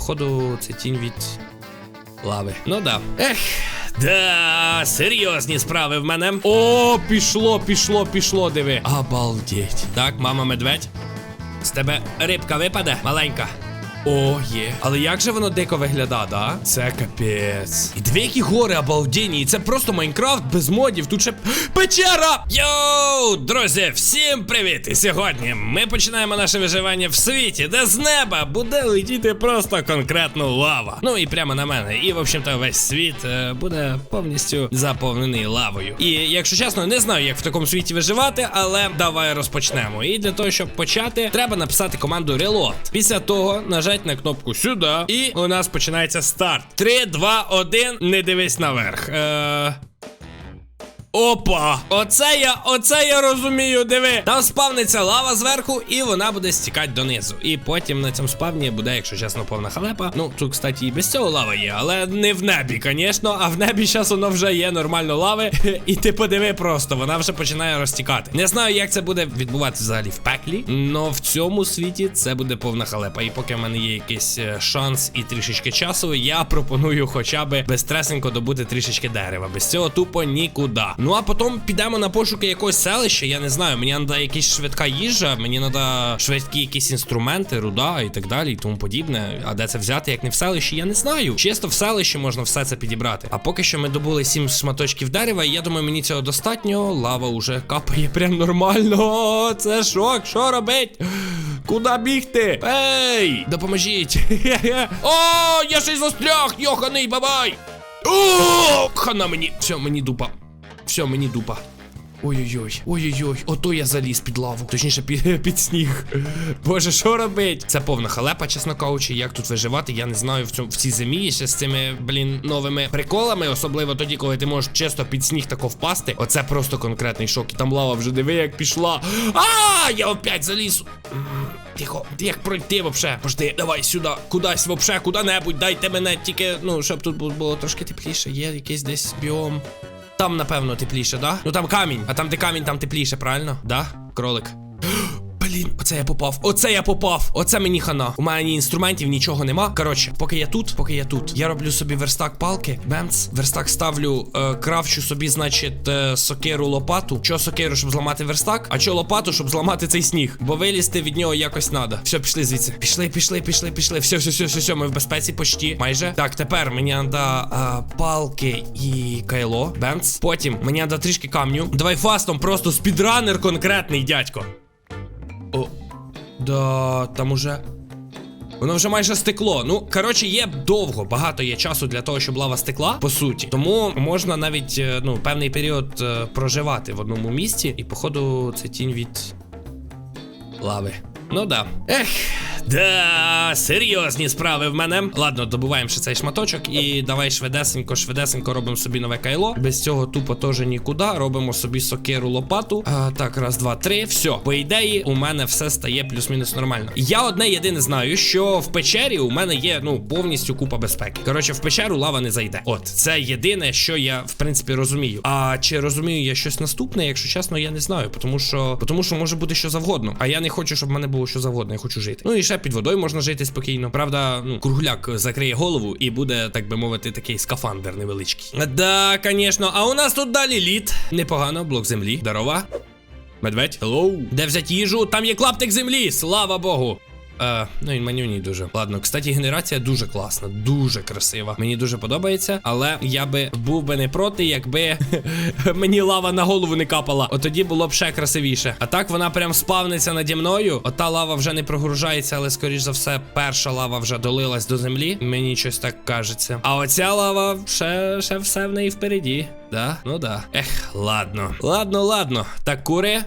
походу, це тінь від лави. Ну да. Ех. Да, серйозні справи в мене. О, пішло, пішло, пішло, диви. Обалдеть. Так, мама медведь. З тебе рибка випаде, маленька. О, є. Але як же воно дико виглядає, да? Це капець. І дві які гори обалдені. І це просто Майнкрафт без модів. Тут ще печера! Йоу, друзі, всім привіт! І сьогодні ми починаємо наше виживання в світі, де з неба буде летіти просто конкретно лава. Ну і прямо на мене. І, в общем-то, весь світ е, буде повністю заповнений лавою. І якщо чесно, не знаю, як в такому світі виживати, але давай розпочнемо. І для того, щоб почати, треба написати команду Reload. Після того нажать на кнопку сюди, і у нас починається старт. 3, 2, 1, не дивись наверх. Е... Опа! Оце я, оце я розумію, диви. Там спавниться лава зверху, і вона буде стікати донизу. І потім на цьому спавні буде, якщо чесно, повна халепа. Ну, тут, кстати, і без цього лава є, але не в небі, звісно. А в небі зараз воно вже є нормально лави. І ти подиви просто, вона вже починає розтікати. Не знаю, як це буде відбуватися взагалі в пеклі, але в цьому світі це буде повна халепа. І поки в мене є якийсь е, шанс і трішечки часу, я пропоную хоча б безстресенько добути трішечки дерева. Без цього тупо нікуди. Ну а потім підемо на пошуки якогось селища. Я не знаю, мені треба якась швидка їжа, мені треба швидкі якісь інструменти, руда і так далі, і тому подібне. А де це взяти, як не в селищі, я не знаю. Чисто в селищі можна все це підібрати. А поки що ми добули сім шматочків дерева, і я думаю, мені цього достатньо. Лава уже капає прям нормально. Це шок, що робить? Куди бігти? Ей! Допоможіть! О, я щось застряг! Йоханий бабай! О, хана мені! Все, мені дупа. Все, мені дупа. Ой-ой-ой, ой-ой-ой, ото я заліз під лаву, точніше під, під сніг. Боже, що робить? Це повна халепа, чесно кажучи, як тут виживати, я не знаю в цьому в цій зимі ще з цими, блін, новими приколами, особливо тоді, коли ти можеш чисто під сніг тако впасти. Оце просто конкретний шок. І там лава вже диви, як пішла. А, я опять заліз. Тихо, як пройти вообще? Пожди, давай сюди, кудись вообще, куди-небудь, дайте мене тільки, ну, щоб тут було трошки тепліше. Є якийсь десь біом. Там, напевно, тепліше, да? Ну там камінь. А там, де камінь, там тепліше, правильно? Да? Кролик. Блін, оце я попав. Оце я попав. Оце мені хана. У мене ні інструментів, нічого нема. Коротше, поки я тут, поки я тут. Я роблю собі верстак палки. Бемц. Верстак ставлю, е, кравчу собі, значить, е, сокиру лопату. Чо сокиру, щоб зламати верстак, а чо лопату, щоб зламати цей сніг. Бо вилізти від нього якось надо. Все, пішли звідси. Пішли, пішли, пішли, пішли. Все, все, все, все, все. Ми в безпеці почти. Майже. Так, тепер мені треба палки і кайло. Бемц. Потім мені треба трішки камню. Давай фастом, просто спідранер конкретний, дядько. Да, там уже. Воно вже майже стекло. Ну, коротше, є довго, багато є часу для того, щоб лава стекла, по суті. Тому можна навіть е, ну, певний період е, проживати в одному місці. І, походу, це тінь від лави. Ну да. Ех, да, серйозні справи в мене. Ладно, добуваємо ще цей шматочок і давай швидесенько, швидесенько робимо собі нове кайло. Без цього тупо теж нікуди. Робимо собі сокиру лопату. А, так, раз, два, три. Все. По ідеї, у мене все стає плюс-мінус нормально. Я одне єдине знаю, що в печері у мене є ну повністю купа безпеки. Коротше, в печеру лава не зайде. От, це єдине, що я в принципі розумію. А чи розумію я щось наступне, якщо чесно, я не знаю. Тому що, тому що може бути що завгодно. А я не хочу, щоб в мене було що завгодно. Я хочу жити. Ну і ще під водою можна жити спокійно. Правда, ну кругляк закриє голову і буде, так би мовити, такий скафандр невеличкий. Да, звісно. А у нас тут далі лід. Непогано, блок землі. Здорова. Медведь, hello. Де взяти їжу? Там є клаптик землі, слава Богу. Е, ну він манюній дуже. Ладно, кстати, генерація дуже класна, дуже красива. Мені дуже подобається, але я би був би не проти, якби мені лава на голову не капала. От тоді було б ще красивіше. А так вона прям спавниться наді мною. Ота лава вже не прогружається, але скоріш за все, перша лава вже долилась до землі. Мені щось так кажеться. А оця лава ще, ще все в неї впереді. Да? Ну да. Ех, ладно. Ладно, ладно. Так, кури.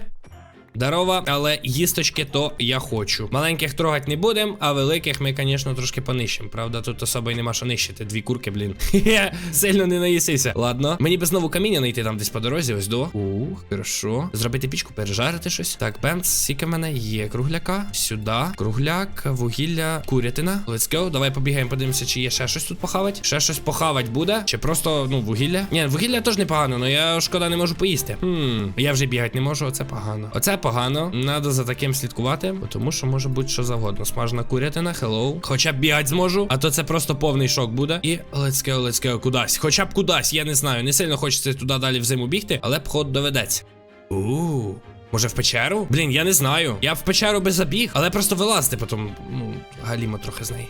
Здорово, але їсточки то я хочу. Маленьких трогать не будем, а великих ми, звісно, трошки понищимо. Правда, тут особо й нема що нищити. Дві курки, блін. Сильно не наїсися. Ладно. Мені би знову каміння знайти там десь по дорозі, ось до. Ух, хорошо. Зробити пічку, пережарити щось. Так, скільки в мене є кругляка. Сюди. Кругляк, вугілля, курятина. Let's go. Давай побігаємо, подивимося, чи є ще щось тут похавать. Ще щось похавать буде. Чи просто, ну, вугілля. Ні, вугілля теж непогано, але я шкода не можу поїсти. Хм, я вже бігати не можу, оце погано. Оце непогано. Надо за таким слідкувати, тому що може бути що завгодно. Смажена курятина, хеллоу. Хоча б бігать зможу, а то це просто повний шок буде. І let's go, let's go, кудись. Хоча б кудись, я не знаю. Не сильно хочеться туди далі в зиму бігти, але походу доведеться. Ууу. Може в печеру? Блін, я не знаю. Я в печеру би забіг, але просто вилазити потім. Ну, галімо трохи з неї.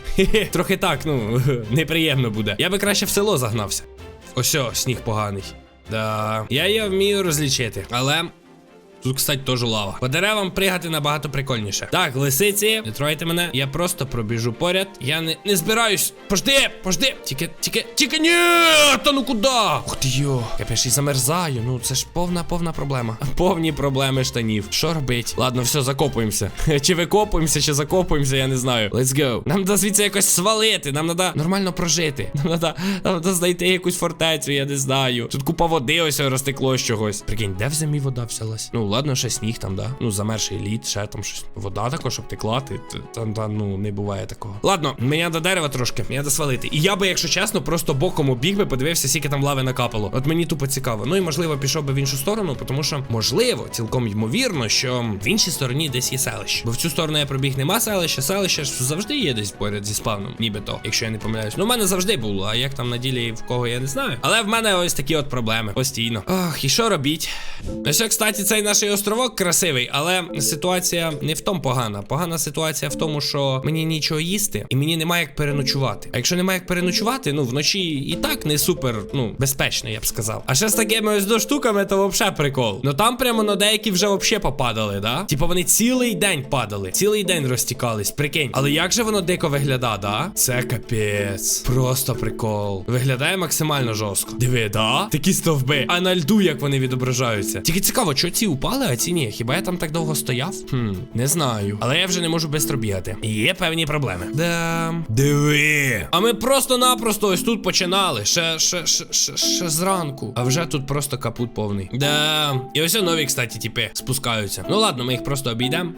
Трохи так, ну, неприємно буде. Я би краще в село загнався. Ось, сніг поганий. Да. Я її вмію розлічити, але. Тут, кстати, теж лава. По деревам пригати набагато прикольніше. Так, лисиці, не тройте мене. Я просто пробіжу поряд. Я не, не збираюсь. Пожди, пожди. Тільки, тільки, тільки ні! Та ну куди? Ух ти йо. Я піші замерзаю. Ну це ж повна, повна проблема. Повні проблеми штанів. Що робить? Ладно, все, закопуємося. Чи викопуємося, чи закопуємося, я не знаю. Let's go. Нам треба звідси якось свалити. Нам треба нормально прожити. Нам треба знайти якусь фортецю, я не знаю. Тут купа води ось розтекло чогось. Прикинь, де в зимі вода взялась? Ну ладно, ще сніг там, да? Ну, замерший лід, ще там щось. Вода також, щоб текла, ти, там, там, ну, не буває такого. Ладно, мені до дерева трошки, мені треба свалити. І я би, якщо чесно, просто боком обіг би, подивився, скільки там лави накапало. От мені тупо цікаво. Ну і можливо пішов би в іншу сторону, тому що, можливо, цілком ймовірно, що в іншій стороні десь є селище. Бо в цю сторону я пробіг нема селища, селище ж завжди є десь поряд зі спавном, нібито, якщо я не помиляюсь. Ну, в мене завжди було, а як там на ділі в кого я не знаю. Але в мене ось такі от проблеми постійно. Ох, і що робіть? Ось, кстати, цей наш островок красивий, але ситуація не в тому погана. Погана ситуація в тому, що мені нічого їсти, і мені немає як переночувати. А якщо немає як переночувати, ну вночі і так не супер, ну, безпечно, я б сказав. А ще з такими ось до штуками, то взагалі прикол. Ну там прямо на деякі вже взагалі попадали, да? Типа вони цілий день падали, цілий день розтікались, прикинь. Але як же воно дико виглядає, да? Це капець. Просто прикол. Виглядає максимально жорстко. Диви, да? Такі стовби. А на льду як вони відображаються. Тільки цікаво, що ці упали, а ці ні. Хіба я там так довго стояв? Хм, не знаю. Але я вже не можу швидко бігати. Є певні проблеми. Да. Диви. А ми просто-напросто ось тут починали. Ще, ще, ще, ще зранку. А вже тут просто капут повний. Да. І ось нові, кстати, типи спускаються. Ну ладно, ми їх просто обійдемо.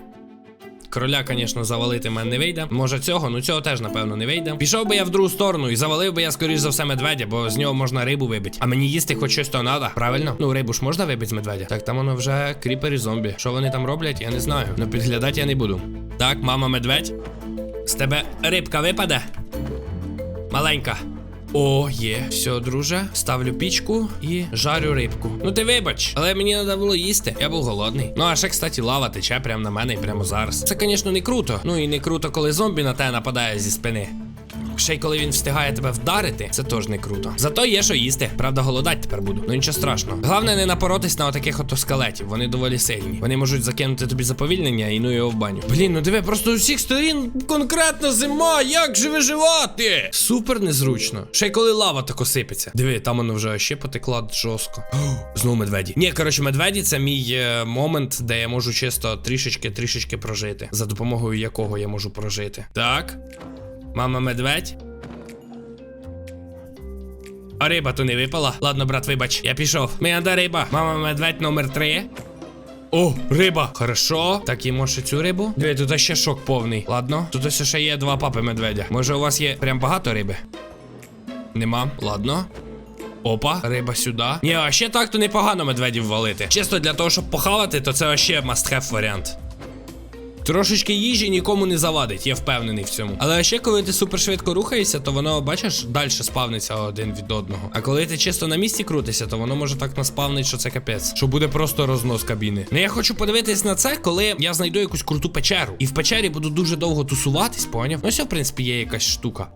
Короля, звісно, завалити мене не вийде. Може цього, ну цього теж, напевно, не вийде. Пішов би я в другу сторону і завалив би я, скоріш за все, медведя, бо з нього можна рибу вибити. А мені їсти хоч щось то надо, правильно? Ну, рибу ж можна вибити з медведя. Так, там воно вже кріпер і зомбі. Що вони там роблять, я не знаю. Ну підглядати я не буду. Так, мама медведь. З тебе рибка випаде. Маленька. О, є. Все, друже. Ставлю пічку і жарю рибку. Ну ти вибач, але мені треба було їсти. Я був голодний. Ну а ще, кстати, лава тече прямо на мене і прямо зараз. Це, звісно, не круто. Ну і не круто, коли зомбі на те нападає зі спини. Ще й коли він встигає тебе вдарити, це теж не круто. Зато є що їсти. Правда, голодать тепер буду. Ну нічого страшного. Головне не напоротись на отаких ото скелетів. Вони доволі сильні. Вони можуть закинути тобі заповільнення і ну його в баню. Блін, ну диви, просто у всіх сторін конкретна зима. Як же виживати? Супер незручно. Ще й коли лава тако сипеться. Диви, там воно вже ще потекла жорстко. Знову медведі. Ні, коротше, медведі це мій е, момент, де я можу чисто трішечки-трішечки прожити. За допомогою якого я можу прожити. Так. Мама медведь. А риба то не випала. Ладно, брат, вибач, я пішов. Мене риба. Мама медведь номер 3. О, риба. Хорошо. Так, їмо ще цю рибу. Диви, тут ще шок повний. Ладно. Тут ось ще є два папи медведя. Може, у вас є прям багато риби? Нема. Ладно. Опа, риба сюди. Ні, а ще так то непогано медведів валити. Чисто для того, щоб похавати, то це ще must have варіант. Трошечки їжі нікому не завадить, я впевнений в цьому. Але ще коли ти супер швидко рухаєшся, то воно, бачиш, далі спавниться один від одного. А коли ти чисто на місці крутишся, то воно може так наспавнить, що це капець. Що буде просто рознос кабіни. Ну я хочу подивитись на це, коли я знайду якусь круту печеру. І в печері буду дуже довго тусуватись, поняв? Ну, все, в принципі, є якась штука.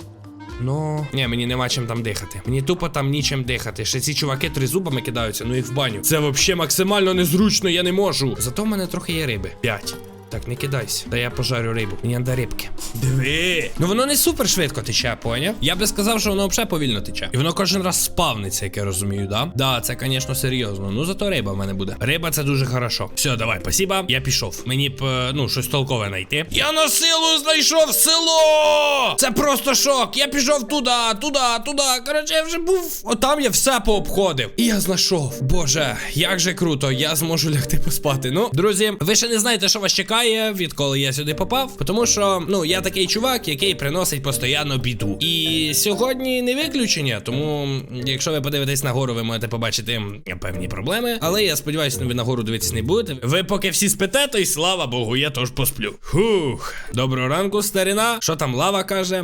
Ну, ні, мені нема чим там дихати. Мені тупо там нічим дихати. Ще ці чуваки тризубами кидаються, ну їх в баню. Це взагалі максимально незручно, я не можу. Зато в мене трохи є риби. П'ять. Так, не кидайся. Та я пожарю рибу. Мені треба рибки. Диви. Ну воно не супер швидко тече, поняв? Я би сказав, що воно взагалі повільно тече. І воно кожен раз спавниться, як я розумію, да? Да, це, звісно, серйозно. Ну зато риба в мене буде. Риба це дуже хорошо. Все, давай, спасибо. Я пішов. Мені б, е, ну, щось толкове знайти. Я на силу знайшов село! Це просто шок. Я пішов туди, туди, туди. Коротше, я вже був. Отам я все пообходив. І я знайшов. Боже, як же круто, я зможу лягти поспати. Ну, друзі, ви ще не знаєте, що вас чекає. Триває, відколи я сюди попав. Тому що, ну, я такий чувак, який приносить постійно біду. І сьогодні не виключення. Тому, якщо ви подивитесь нагору, ви можете побачити певні проблеми. Але я сподіваюся, ви нагору дивитись не будете. Ви поки всі спите, то й слава Богу, я теж посплю. Фух. Доброго ранку, старина. Що там лава каже?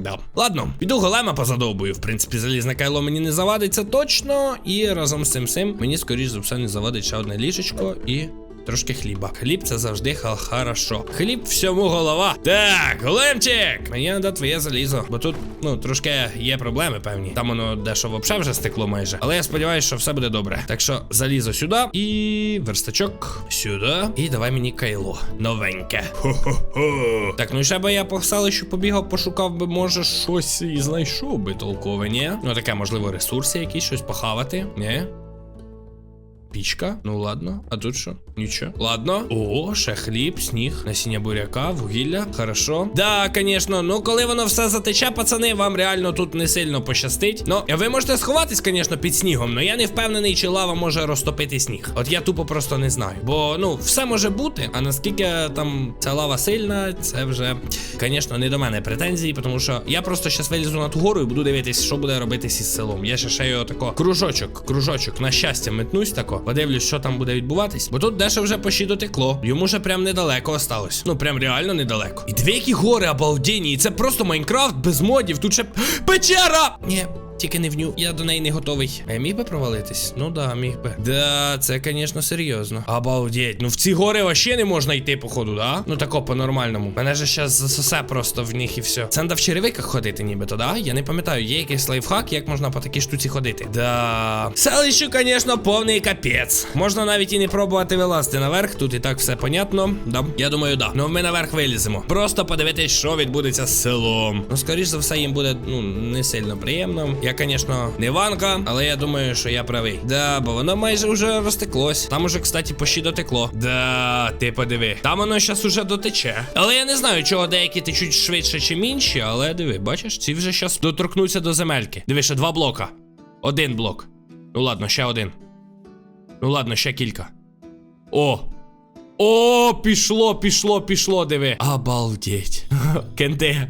да. Ладно, піду голема позадовбую. В принципі, залізне кайло мені не завадить, це точно. І разом з цим всім мені, скоріш за все, не завадить ще одне ліжечко і. Трошки хліба. Хліб це завжди хорошо. Хліб всьому голова. Так, големчик! Мені треба твоє залізо. Бо тут, ну, трошки є проблеми певні. Там воно дещо вообще вже стекло майже. Але я сподіваюся, що все буде добре. Так що залізо сюди і верстачок сюди. І давай мені кайло. Новеньке. Хо-хо-хо. Так, ну ще би я по селищу побігав, пошукав би, може, щось і знайшов би толкове, ні? Ну таке, можливо, ресурси якісь, щось похавати. Ні? Пічка, ну ладно. А тут що? Нічого. Ладно. О, ще хліб, сніг, насіння буряка, вугілля. Хорошо. Да, звісно, ну коли воно все затече, пацани, вам реально тут не сильно пощастить. Ну, ви можете сховатись, звісно, під снігом, але я не впевнений, чи лава може розтопити сніг. От я тупо просто не знаю. Бо, ну, все може бути, а наскільки там ця лава сильна, це вже, звісно, не до мене претензії, тому що я просто щас вилізу на ту гору і буду дивитись, що буде робитись із селом. Я ще ще його тако кружочок, кружочок, на щастя, метнусь тако, подивлюсь, що там буде відбуватись. Бо тут дещо вже почти дотекло. Йому вже прям недалеко осталось. Ну, прям реально недалеко. І дві які гори обалдені, і це просто Майнкрафт без модів. Тут ще печера! Ні. Тільки не вню, я до неї не готовий. А я міг би провалитись? Ну да, міг би. Да, це, звісно, серйозно. Обалдеть. Ну в ці гори вообще не можна йти, походу, да? Ну тако по-нормальному. Мене же щас засосе просто в них і все. Це треба в черевиках ходити, нібито, да? Я не пам'ятаю, є якийсь лайфхак, як можна по такій штуці ходити. Да. Селищу, звісно, повний капець. Можна навіть і не пробувати вилазити наверх. Тут і так все понятно. Да. Я думаю, да. Ну ми наверх виліземо. Просто подивитись, що відбудеться з селом. Ну, скоріш за все, їм буде ну не сильно приємно. Я, звісно, не ванка, але я думаю, що я правий. Да, бо воно майже вже розтеклось. Там уже, кстати, почти дотекло. Да, ти подиви. Там воно зараз уже дотече. Але я не знаю, чого деякі течуть швидше, чим інші, але диви, бачиш, ці вже зараз доторкнуться до земельки. Диви, ще два блока. Один блок. Ну ладно, ще один. Ну ладно, ще кілька. О! О, пішло, пішло, пішло, диви. Обалдеть. Кенте.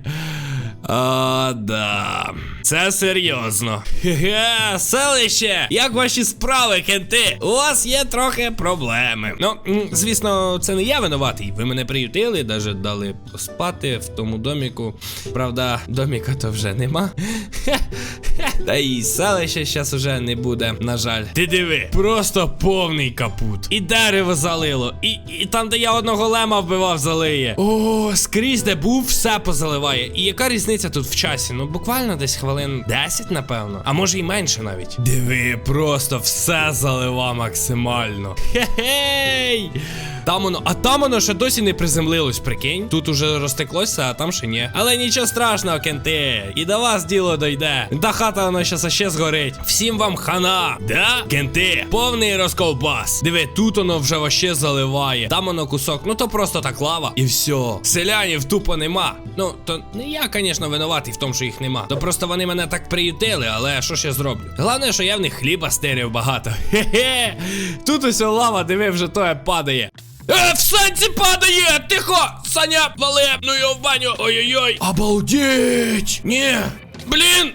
А, да. Це серйозно. Хе-хе, селище! Як ваші справи, кенти? У вас є трохи проблеми. Ну, звісно, це не я винуватий. Ви мене приютили, навіть дали поспати в тому доміку. Правда, доміка то вже нема. Хе-хе. Та і селища зараз уже не буде, на жаль. Ти диви, просто повний капут. І дерево залило, і, і там, де я одного лема вбивав, залиє. О, скрізь, де був, все позаливає. І яка різниця тут в часі? Ну, буквально десь хвилин 10, напевно. А може і менше навіть. Диви, просто все залива максимально. Хе-хей! Там воно, а там воно ще досі не приземлилось, прикинь. Тут уже розтеклося, а там ще ні. Але нічого страшного, кенти. І до вас діло дойде. Та хата вона щас ще згорить. Всім вам хана. Да? Кенти, повний розковбас. Диви, тут воно вже вообще заливає. Там воно кусок, ну то просто так лава. І все. Селянів тупо нема. Ну, то не я, звісно, винуватий в тому, що їх нема. То просто вони мене так приютили, але що ж я зроблю? Головне, що я в них хліба стерів багато. Хе-хе. Тут ось лава, диви, вже тоє падає. Е, в санці падає! Тихо! Саня, вали! Ну його в баню! Ой-ой-ой! Обалдеть! Ні! Блін!